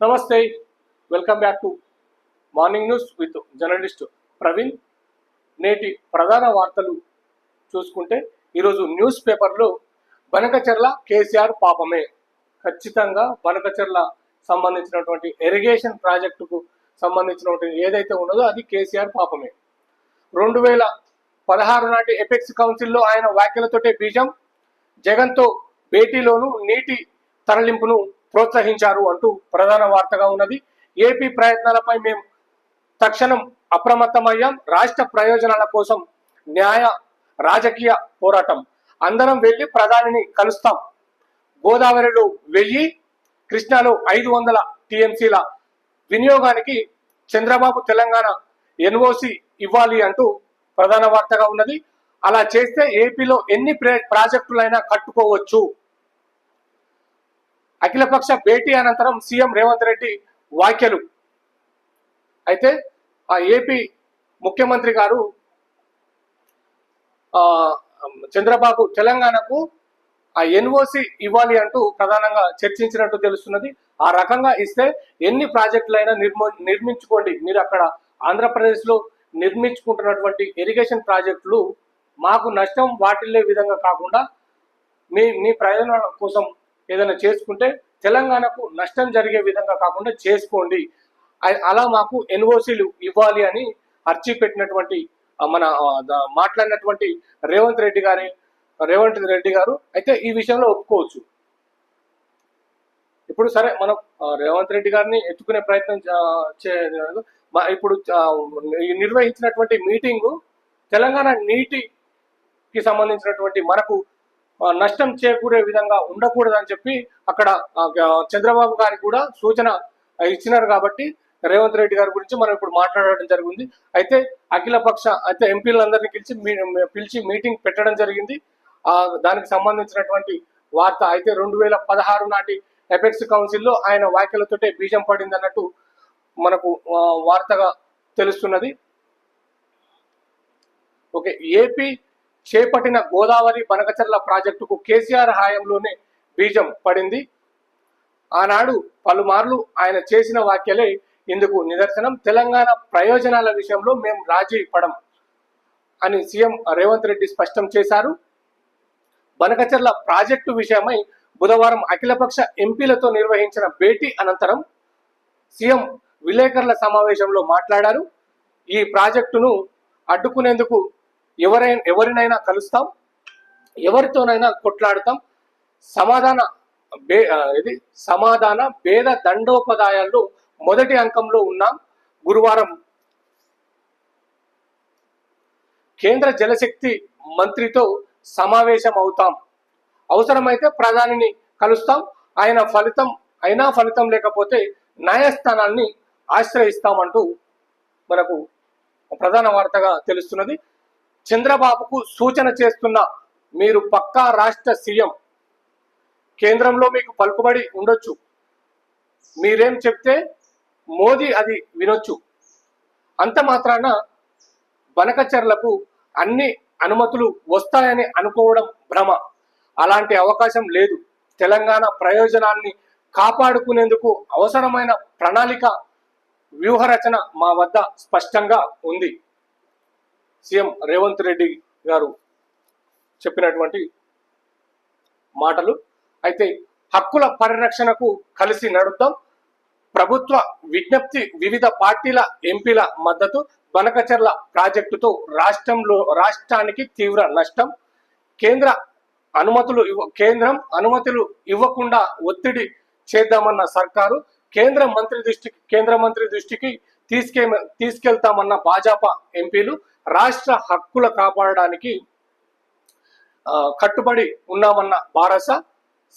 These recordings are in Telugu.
నమస్తే welcome back to morning news with journalist Praveen. నేటి ప్రధాన వార్తలు చూసుకుంటే ఈరోజు న్యూస్ పేపర్లో బనకచెర్ల కేసీఆర్ పాపమే. ఖచ్చితంగా బనకచెర్ల సంబంధించినటువంటి ఇరిగేషన్ ప్రాజెక్టుకు సంబంధించినటువంటి ఏదైతే ఉన్నదో అది కేసీఆర్ పాపమే. రెండు వేల పదహారు నాటి ఎపెక్స్ కౌన్సిల్లో ఆయన వ్యాఖ్యలతోటే బీజం జగన్తో భేటీలోను నీటి తరలింపును ప్రోత్సహించారు అంటూ ప్రధాన వార్తగా ఉన్నది. ఏపీ ప్రయత్నాలపై మేము తక్షణం అప్రమత్తమయ్యాం. రాష్ట్ర ప్రయోజనాల కోసం న్యాయ రాజకీయ పోరాటం. అందరం వెళ్ళి ప్రధానిని కలుస్తాం. గోదావరిలో వెయ్యి కృష్ణాలో ఐదు వందల టీఎంసీల వినియోగానికి చంద్రబాబు తెలంగాణ ఎన్ఓసి ఇవ్వాలి అంటూ ప్రధాన వార్తగా ఉన్నది. అలా చేస్తే ఏపీలో ఎన్ని ప్రే- ప్రాజెక్టులైనా కట్టుకోవచ్చు. అఖిలపక్ష భేటీ అనంతరం సీఎం రేవంత్ రెడ్డి వ్యాఖ్యలు. అయితే ఆ ఏపీ ముఖ్యమంత్రి గారు చంద్రబాబు తెలంగాణకు ఆ ఎన్ఓసి ఇవ్వాలి అంటూ ప్రధానంగా చర్చించినట్టు తెలుస్తున్నది. ఆ రకంగా ఇస్తే ఎన్ని ప్రాజెక్టులైనా నిర్మ నిర్మించుకోండి. మీరు అక్కడ ఆంధ్రప్రదేశ్లో నిర్మించుకుంటున్నటువంటి ఇరిగేషన్ ప్రాజెక్టులు మాకు నష్టం వాటిల్లే విధంగా కాకుండా మీ మీ ప్రయోజనాల కోసం ఏదైనా చేసుకుంటే తెలంగాణకు నష్టం జరిగే విధంగా కాకుండా చేసుకోండి. అలా మాకు ఎన్ఓసీలు ఇవ్వాలి అని అర్జీ పెట్టినటువంటి మన మాట్లాడినటువంటి రేవంత్ రెడ్డి గారి రేవంత్ రెడ్డి గారు అయితే ఈ విషయంలో ఒప్పుకోవచ్చు. ఇప్పుడు సరే మనం రేవంత్ రెడ్డి గారిని ఎత్తుకునే ప్రయత్నం చే- ఇప్పుడు నిర్వహించినటువంటి మీటింగు తెలంగాణ నీటికి సంబంధించినటువంటి మనకు నష్టం చేకూరే విధంగా ఉండకూడదని చెప్పి అక్కడ చంద్రబాబు గారికి కూడా సూచన ఇచ్చినారు కాబట్టి రేవంత్ రెడ్డి గారి గురించి మనం ఇప్పుడు మాట్లాడడం జరిగింది. అయితే అఖిల పక్ష అయితే ఎంపీలందరినీ పిలిచి మీ- పిలిచి మీటింగ్ పెట్టడం జరిగింది. ఆ దానికి సంబంధించినటువంటి వార్త అయితే రెండు వేల పదహారు నాటి ఎపెక్స్ కౌన్సిల్లో ఆయన వ్యాఖ్యలతోటే బీజం పడింది అన్నట్టు మనకు వార్తగా తెలుస్తున్నది. ఓకే ఏపీ చేపట్టిన గోదావరి బనకచర్ల ప్రాజెక్టుకు కేసీఆర్ హయాంలోనే బీజం పడింది. ఆనాడు పలుమార్లు ఆయన చేసిన వ్యాఖ్యలే ఇందుకు నిదర్శనం. తెలంగాణ ప్రయోజనాల విషయంలో మేము రాజీ పడం అని సీఎం రేవంత్ రెడ్డి స్పష్టం చేశారు. బనకచర్ల ప్రాజెక్టు విషయమై బుధవారం అఖిలపక్ష ఎంపీలతో నిర్వహించిన భేటీ అనంతరం సీఎం విలేకరుల సమావేశంలో మాట్లాడారు. ఈ ప్రాజెక్టును అడ్డుకునేందుకు ఎవరై ఎవరినైనా కలుస్తాం ఎవరితోనైనా కొట్లాడతాం. సమాధాన బే ఇది సమాధాన భేద దండోపదాయాల్లో మొదటి అంకంలో ఉన్నాం. గురువారం కేంద్ర జలశక్తి మంత్రితో సమావేశం అవుతాం. అవసరమైతే ప్రధానిని కలుస్తాం. ఆయన ఫలితం అయినా ఫలితం లేకపోతే న్యాయస్థానాన్ని ఆశ్రయిస్తామంటూ మనకు ప్రధాన వార్తగా తెలుస్తున్నది. చంద్రబాబుకు సూచన చేస్తున్న మీరు పక్కా రాష్ట్ర సీఎం. కేంద్రంలో మీకు పలుకుబడి ఉండొచ్చు. మీరేం చెప్తే మోదీ అది వినొచ్చు. అంత మాత్రాన బనకచర్లకు అన్ని అనుమతులు వస్తాయని అనుకోవడం భ్రమ. అలాంటి అవకాశం లేదు. తెలంగాణ ప్రయోజనాల్ని కాపాడుకునేందుకు అవసరమైన ప్రణాళిక వ్యూహరచన మా వద్ద స్పష్టంగా ఉంది. సీఎం రేవంత్ రెడ్డి గారు చెప్పినటువంటి మాటలు. అయితే హక్కుల పరిరక్షణకు కలిసి నడుద్దాం. ప్రభుత్వ విజ్ఞప్తి వివిధ పార్టీల ఎంపీల మద్దతు బనకచర్ల ప్రాజెక్టుతో రాష్ట్రంలో రాష్ట్రానికి తీవ్ర నష్టం. కేంద్ర అనుమతులు ఇవ్వ కేంద్రం అనుమతులు ఇవ్వకుండా ఒత్తిడి చేద్దామన్న సర్కారు కేంద్ర మంత్రి దృష్టికి కేంద్ర మంత్రి దృష్టికి తీసుకె తీసుకెళ్తామన్న భాజపా ఎంపీలు రాష్ట్ర హక్కుల కాపాడడానికి కట్టుబడి ఉన్నామన్న బారస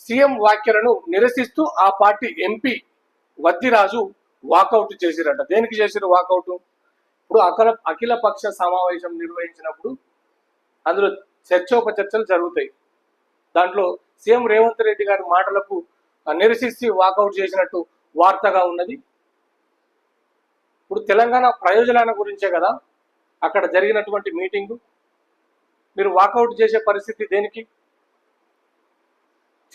సీఎం వ్యాఖ్యలను నిరసిస్తూ ఆ పార్టీ ఎంపీ వద్దిరాజు వాకౌట్ చేసిరట. దేనికి చేసిరు వాకౌట్? ఇప్పుడు అఖిల అఖిల పక్ష సమావేశం నిర్వహించినప్పుడు అందులో చర్చోపచర్చలు జరుగుతాయి. దాంట్లో సీఎం రేవంత్ రెడ్డి గారి మాటలకు నిరసిస్తూ వాకౌట్ చేసినట్టు వార్తగా ఉన్నది. ఇప్పుడు తెలంగాణ ప్రయోజనాల గురించే కదా? అక్కడ జరిగినటువంటి మీటింగు మీరు వాకౌట్ చేసే పరిస్థితి దేనికి?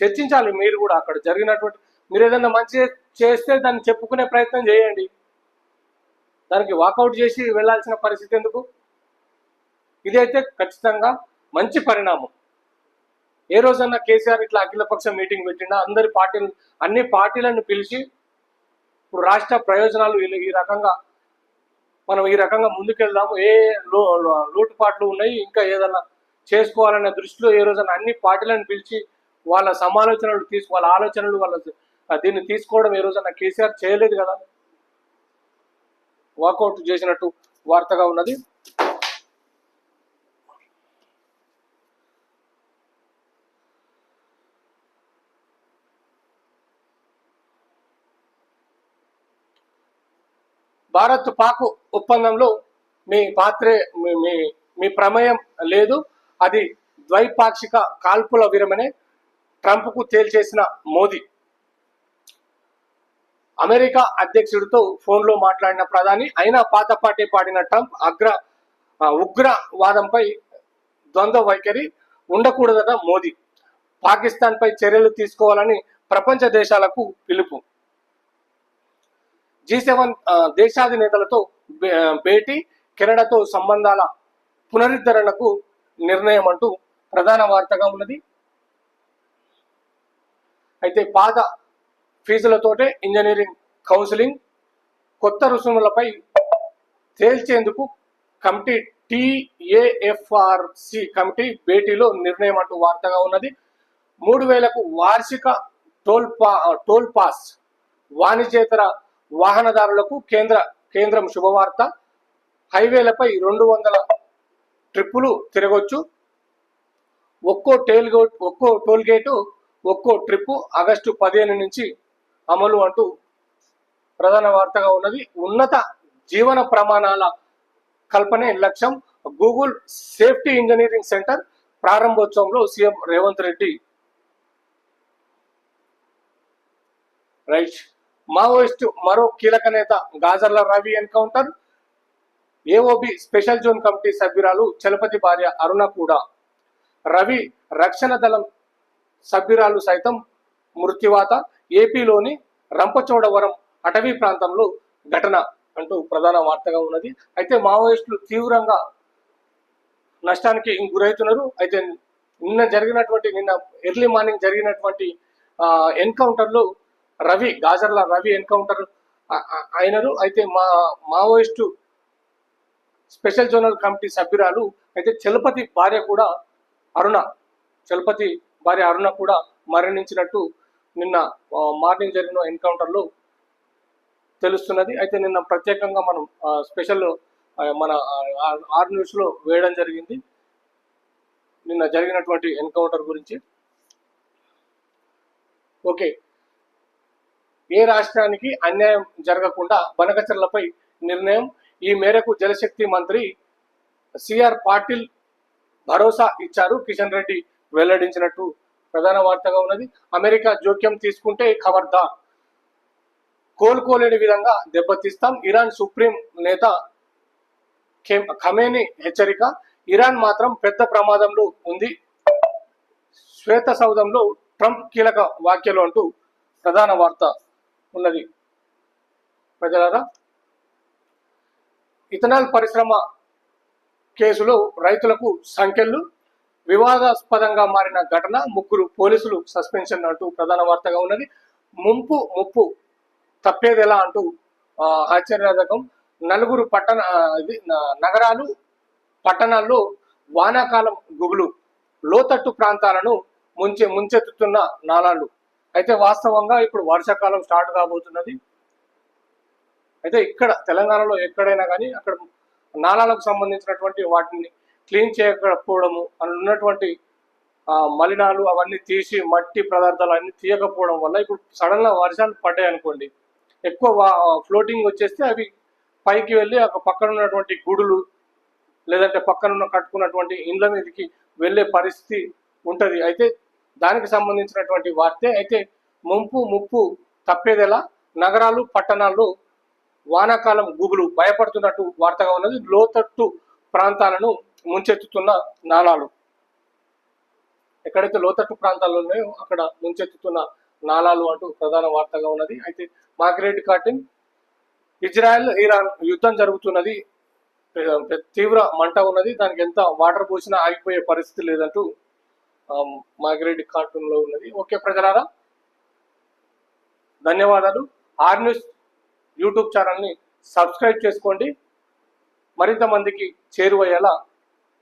చర్చించాలి మీరు కూడా అక్కడ జరిగినటువంటి మీరు ఏదైనా మంచి చేస్తే దాన్ని చెప్పుకునే ప్రయత్నం చేయండి. దానికి వాకౌట్ చేసి వెళ్ళాల్సిన పరిస్థితి ఎందుకు? ఇదైతే ఖచ్చితంగా మంచి పరిణామం. ఏ రోజన్నా కేసీఆర్ ఇట్లా అఖిలపక్ష మీటింగ్ పెట్టినా అందరి పార్టీలు అన్ని పార్టీలను పిలిచి ఇప్పుడు రాష్ట్ర ప్రయోజనాలు ఈ రకంగా మనం ఈ రకంగా ముందుకెళ్దాము. ఏ లో లోటుపాట్లు ఉన్నాయి? ఇంకా ఏదన్నా చేసుకోవాలనే దృష్టిలో ఏ రోజైనా అన్ని పార్టీలను పిలిచి వాళ్ళ సమాలోచనలు తీసు వాళ్ళ ఆలోచనలు వాళ్ళ దీన్ని తీసుకోవడం ఏ రోజైనా కేసీఆర్ చేయలేదు కదా? వాకౌట్ చేసినట్టు వార్తగా ఉన్నది. భారత్ పాక్ ఒప్పందంలో మీ పాత్రే మీ- మీ ప్రమేయం లేదు. అది ద్వైపాక్షిక కాల్పుల విరమనే ట్రంప్కు తేల్చేసిన మోదీ. అమెరికా అధ్యక్షుడితో ఫోన్లో మాట్లాడిన ప్రధాని అయినా పాత పాటే పాడిన ట్రంప్ అగ్ర ఉగ్రవాదంపై ద్వంద్వ వైఖరి ఉండకూడదట మోదీ. పాకిస్తాన్పై చర్యలు తీసుకోవాలని ప్రపంచ దేశాలకు పిలుపు. జీ సెవెన్ దేశాధినేతలతో భేటీ కెనడాతో సంబంధాల పునరుద్ధరణకు నిర్ణయం అంటూ ప్రధాన వార్తగా ఉన్నది. అయితే పాత ఫీజులతోటే ఇంజనీరింగ్ కౌన్సిలింగ్ కొత్త రుసుములపై తేల్చేందుకు కమిటీ టిఏఎఫ్ఆర్సి కమిటీ భేటీలో నిర్ణయం అంటూ వార్తగా ఉన్నది. మూడు వేలకు వార్షిక టోల్ పా టోల్ పాస్ వాణిజ్యేతర వాహనదారులకు కేంద్ర కేంద్రం శుభవార్త. హైవేలపై రెండు వందల ట్రిప్పులు తిరగొచ్చు. ఒక్కో టోల్ గేట్ ఒక్కో టోల్ గేటు ఒక్కో ట్రిప్పు ఆగస్టు పదిహేను నుంచి అమలు అంటూ ప్రధాన వార్తగా ఉన్నది. ఉన్నత జీవన ప్రమాణాల కల్పనే లక్ష్యం. Google safety engineering centre ప్రారంభోత్సవంలో CM Revanth Reddy. Right. Maoist మరో కీలక నేత Gajarla Ravi encounter AOB special zone committee సభ్యురాలు చలపతి భార్య అరుణ కూడా. రవి రక్షణ దళం సభ్యురాలు సైతం మృత్యువాత ఏపీలోని రంపచోడవరం అటవీ ప్రాంతంలో ఘటన అంటూ ప్రధాన వార్తగా ఉన్నది. అయితే మావోయిస్టులు తీవ్రంగా నష్టానికి గురవుతున్నారు. అయితే నిన్న జరిగినటువంటి నిన్న ఎర్లీ మార్నింగ్ జరిగినటువంటి ఎన్కౌంటర్లో రవి గాజర్ల రవి ఎన్కౌంటర్ ఆ- అయినరు అయితే మా మావోయిస్టు స్పెషల్ జోనల్ కమిటీ సభ్యురాలు అయితే చలపతి భార్య కూడా అరుణ చలపతి భార్య అరుణ కూడా మరణించినట్టు నిన్న మార్నింగ్ జరిగిన ఎన్కౌంటర్లో తెలుస్తున్నది. అయితే నిన్న ప్రత్యేకంగా మనం స్పెషల్ మన ఆర్ న్యూస్లో వేయడం జరిగింది. నిన్న జరిగినటువంటి ఎన్కౌంటర్ గురించి. ఓకే. ఏ రాష్ట్రానికి అన్యాయం జరగకుండా బనకచర్లపై నిర్ణయం. ఈ మేరకు జలశక్తి మంత్రి సిఆర్ పాటిల్ భరోసా ఇచ్చారు. కిషన్ రెడ్డి వెల్లడించినట్టు ప్రధాన వార్తగా ఉన్నది. అమెరికా జోక్యం తీసుకుంటే ఖబర్దార్ కోలుకోలేని విధంగా దెబ్బతీస్తాం. ఇరాన్ సుప్రీం నేత ఖమేని హెచ్చరిక. ఇరాన్ మాత్రం పెద్ద ప్రమాదంలో ఉంది. శ్వేత సౌధంలో ట్రంప్ కీలక వ్యాఖ్యలు అంటూ ప్రధాన వార్త. ఉన్నది. ప్రజలారా ఇథనాల్ పరిశ్రమ కేసులో రైతులకు సంఖ్యలు వివాదాస్పదంగా మారిన ఘటన ముగ్గురు పోలీసులు సస్పెన్షన్ అంటూ ప్రధాన వార్తగా ఉన్నది. ముంపు ముప్పు తప్పేదెలా అంటూ ఆ, నలుగురు పట్టణ ఇది నగరాలు పట్టణాల్లో వానాకాలం గుగులు లోతట్టు ప్రాంతాలను ముంచె ముంచెత్తుతున్న నాళాలు అయితే వాస్తవంగా ఇప్పుడు వర్షాకాలం స్టార్ట్ కాబోతున్నది. అయితే ఇక్కడ తెలంగాణలో ఎక్కడైనా కానీ అక్కడ నాలాలకు సంబంధించినటువంటి వాటిని క్లీన్ చేయకపోవడము అందులో ఉన్నటువంటి మలినాలు అవన్నీ తీసి మట్టి పదార్థాలు అన్నీ తీయకపోవడం వల్ల ఇప్పుడు సడన్గా వర్షాలు పడ్డాయి అనుకోండి. ఎక్కువ ఫ్లోటింగ్ వచ్చేస్తే అవి పైకి వెళ్ళి ఒక పక్కన ఉన్నటువంటి గుడులు లేదంటే పక్కన ఉన్న కట్టుకున్నటువంటి ఇండ్ల మీదకి వెళ్ళే పరిస్థితి ఉంటుంది. అయితే దానికి సంబంధించినటువంటి వార్తే అయితే ముంపు ముప్పు తప్పేదెలా నగరాలు పట్టణాల్లో వానాకాలం గుబులు భయపడుతున్నట్టు వార్తగా ఉన్నది. లోతట్టు ప్రాంతాలను ముంచెత్తుతున్న నాళాలు ఎక్కడైతే లోతట్టు ప్రాంతాలు ఉన్నాయో అక్కడ ముంచెత్తుతున్న నాళాలు అంటూ ప్రధాన వార్తగా ఉన్నది. అయితే మార్గరేట్ కార్టిన్ ఇజ్రాయెల్ ఇరాన్ యుద్ధం జరుగుతున్నది. తీవ్ర మంట ఉన్నది. దానికి ఎంత వాటర్ పోసినా ఆగిపోయే పరిస్థితి లేదంటూ మాగిరెడ్డి కార్టూన్లో కార్టూన్లో ఉన్నది. ఓకే ప్రజలారా ధన్యవాదాలు. ఆర్ న్యూస్ యూట్యూబ్ ఛానల్ని సబ్స్క్రైబ్ చేసుకోండి. మరింత మందికి చేరువయ్యేలా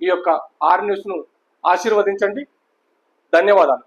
ఈ యొక్క ఆర్ న్యూస్ను ఆశీర్వదించండి. ధన్యవాదాలు.